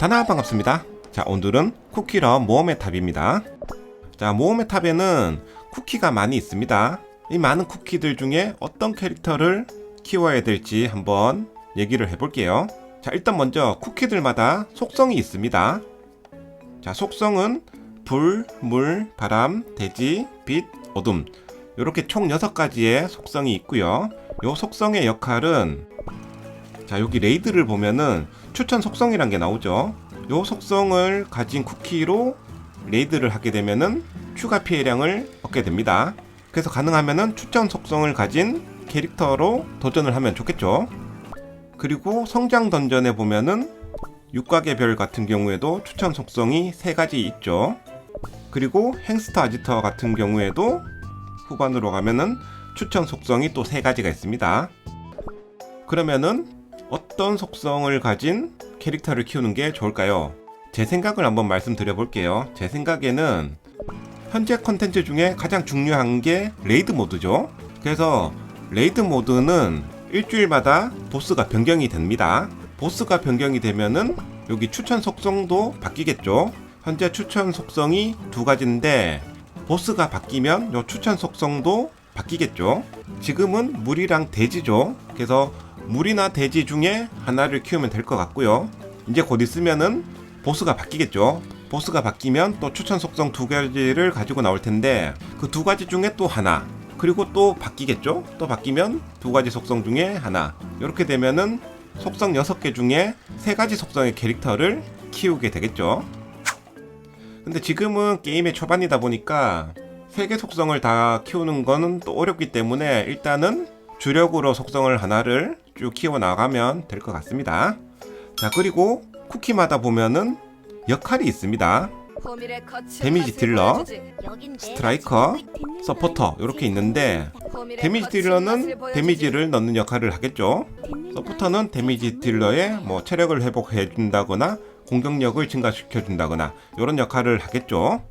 다나 반갑습니다. 자 오늘은 쿠키러 모험의 탑입니다. 자 모험의 탑에는 쿠키가 많이 있습니다. 이 많은 쿠키들 중에 어떤 캐릭터를 키워야 될지 한번 얘기를 해볼게요. 자 일단 먼저 쿠키들마다 속성이 있습니다. 자 속성은 불, 물, 바람, 대지, 빛, 어둠 이렇게 총 6가지의 속성이 있고요. 요 속성의 역할은 자 여기 레이드를 보면은 추천 속성이란 게 나오죠. 요 속성을 가진 쿠키로 레이드를 하게 되면은 추가 피해량을 얻게 됩니다. 그래서 가능하면은 추천 속성을 가진 캐릭터로 도전을 하면 좋겠죠. 그리고 성장 던전에 보면은 육각의 별 같은 경우에도 추천 속성이 세 가지 있죠. 그리고 행스터 아지터 같은 경우에도 후반으로 가면은 추천 속성이 또세 가지가 있습니다. 그러면은 어떤 속성을 가진 캐릭터를 키우는 게 좋을까요? 제 생각을 한번 말씀드려 볼게요. 제 생각에는 현재 컨텐츠 중에 가장 중요한 게 레이드 모드죠. 그래서 레이드 모드는 일주일마다 보스가 변경이 됩니다. 보스가 변경이 되면은 여기 추천 속성도 바뀌겠죠. 현재 추천 속성이 두 가지인데 보스가 바뀌면 요 추천 속성도 바뀌겠죠. 지금은 물이랑 돼지죠. 그래서 물이나 돼지 중에 하나를 키우면 될 것 같고요. 이제 곧 있으면은 보스가 바뀌겠죠. 보스가 바뀌면 또 추천 속성 두 가지를 가지고 나올 텐데 그 두 가지 중에 또 하나 그리고 또 바뀌겠죠. 또 바뀌면 두 가지 속성 중에 하나 이렇게 되면은 속성 6개 중에 세 가지 속성의 캐릭터를 키우게 되겠죠. 근데 지금은 게임의 초반이다 보니까 세 개 속성을 다 키우는 거는 또 어렵기 때문에 일단은 주력으로 속성을 하나를 쭉 키워 나가면 될 것 같습니다. 자, 그리고 쿠키마다 보면은 역할이 있습니다. 데미지 딜러, 스트라이커, 서포터 이렇게 있는데 데미지 딜러는 데미지를 넣는 역할을 하겠죠. 서포터는 데미지 딜러의 뭐 체력을 회복해 준다거나 공격력을 증가시켜 준다거나 이런 역할을 하겠죠.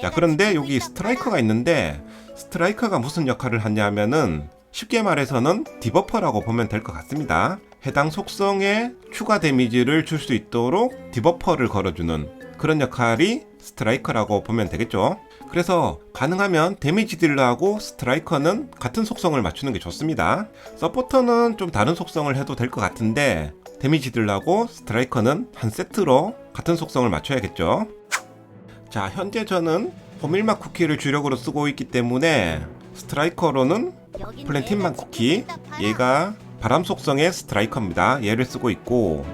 자, 그런데 여기 스트라이커가 있는데 스트라이커가 무슨 역할을 하냐면은 쉽게 말해서는 디버퍼라고 보면 될 것 같습니다. 해당 속성에 추가 데미지를 줄 수 있도록 디버퍼를 걸어주는 그런 역할이 스트라이커라고 보면 되겠죠. 그래서 가능하면 데미지 딜러하고 스트라이커는 같은 속성을 맞추는 게 좋습니다. 서포터는 좀 다른 속성을 해도 될 것 같은데 데미지 딜러하고 스트라이커는 한 세트로 같은 속성을 맞춰야겠죠. 자, 현재 저는 호밀맛 쿠키를 주력으로 쓰고 있기 때문에 스트라이커로는 플랜틴만 쿠키, 얘가 바람 속성의 스트라이커입니다. 얘를 쓰고 있고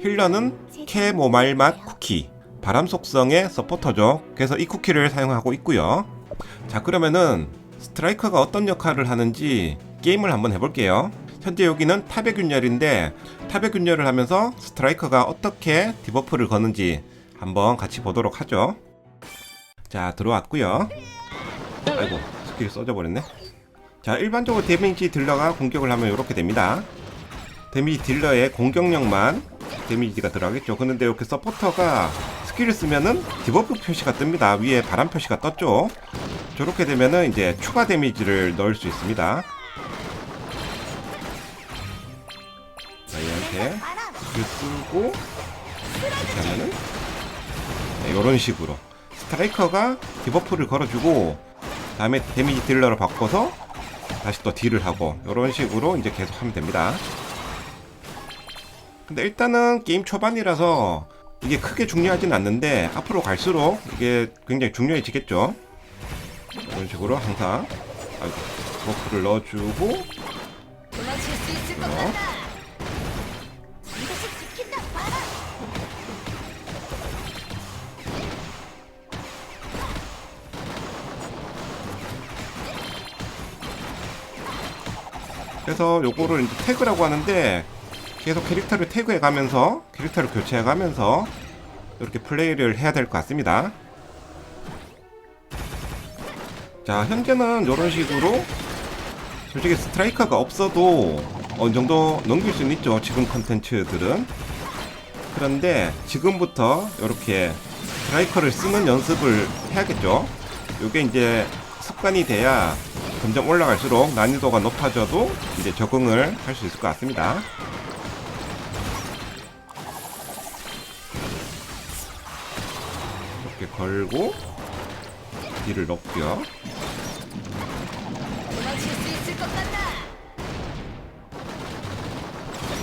힐러는 캐모마일 맛 쿠키, 바람 속성의 서포터죠. 그래서 이 쿠키를 사용하고 있고요. 자, 그러면은 스트라이커가 어떤 역할을 하는지 게임을 한번 해볼게요. 현재 여기는 탑의 균열인데 탑의 균열을 하면서 스트라이커가 어떻게 디버프를 거는지 한번 같이 보도록 하죠. 자, 들어왔고요. 아이고, 스킬이 써져 버렸네. 자, 일반적으로 데미지 딜러가 공격을 하면 이렇게 됩니다. 데미지 딜러의 공격력만 데미지가 들어가겠죠. 그런데 이렇게 서포터가 스킬을 쓰면은 디버프 표시가 뜹니다. 위에 바람 표시가 떴죠. 저렇게 되면은 이제 추가 데미지를 넣을 수 있습니다. 자, 얘한테 스킬 쓰고 이렇게 하면은 네, 이런 식으로 스트라이커가 디버프를 걸어주고 다음에 데미지 딜러로 바꿔서 다시 또 딜을 하고 이런 식으로 이제 계속 하면 됩니다. 근데 일단은 게임 초반이라서 이게 크게 중요하진 않는데 앞으로 갈수록 이게 굉장히 중요해지겠죠. 이런 식으로 항상 아이고, 버프를 넣어주고 어? 그래서 요거를 이제 태그라고 하는데 계속 캐릭터를 태그해 가면서 캐릭터를 교체해 가면서 이렇게 플레이를 해야 될 것 같습니다. 자, 현재는 이런 식으로 솔직히 스트라이커가 없어도 어느 정도 넘길 수는 있죠. 지금 컨텐츠들은. 그런데 지금부터 이렇게 스트라이커를 쓰는 연습을 해야겠죠. 이게 이제 습관이 돼야 점점 올라갈수록 난이도가 높아져도 이제 적응을 할 수 있을 것 같습니다. 이렇게 걸고 딜을 넣고요.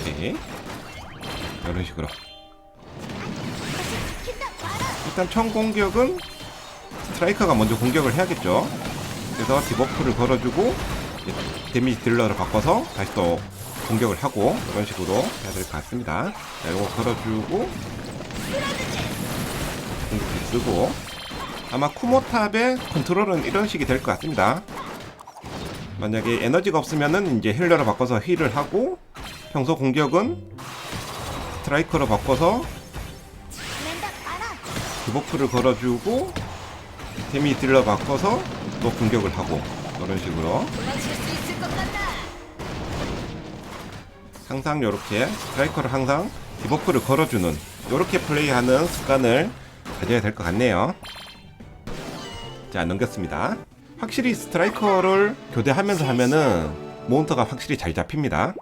오케이. 이런 식으로. 일단 총 공격은 스트라이커가 먼저 공격을 해야겠죠. 그래서 디버프를 걸어주고 데미지 딜러를 바꿔서 다시 또 공격을 하고 이런 식으로 해야 될 것 같습니다. 자, 이거 걸어주고 공격기 쓰고 아마 쿠모탑의 컨트롤은 이런 식이 될 것 같습니다. 만약에 에너지가 없으면은 이제 힐러로 바꿔서 힐을 하고 평소 공격은 스트라이커로 바꿔서 디버프를 걸어주고 데미 딜러 바꿔서 또 공격을 하고 이런 식으로. 항상 이렇게 스트라이커를 항상 디버프를 걸어주는 이렇게 플레이하는 습관을 가져야 될 것 같네요. 자 넘겼습니다. 확실히 스트라이커를 교대하면서 하면은 몬스터가 확실히 잘 잡힙니다.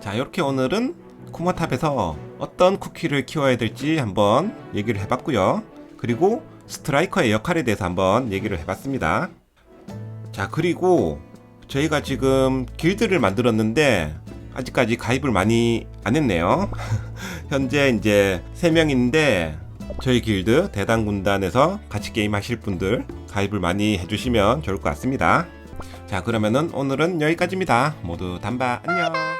자 이렇게 오늘은 쿠마탑에서 어떤 쿠키를 키워야 될지 한번 얘기를 해봤고요. 그리고 스트라이커의 역할에 대해서 한번 얘기를 해봤습니다. 자 그리고 저희가 지금 길드를 만들었는데 아직까지 가입을 많이 안 했네요. 현재 이제 3명인데 저희 길드 대단 군단에서 같이 게임 하실 분들 가입을 많이 해주시면 좋을 것 같습니다. 자 그러면은 오늘은 여기까지입니다. 모두 단바 안녕.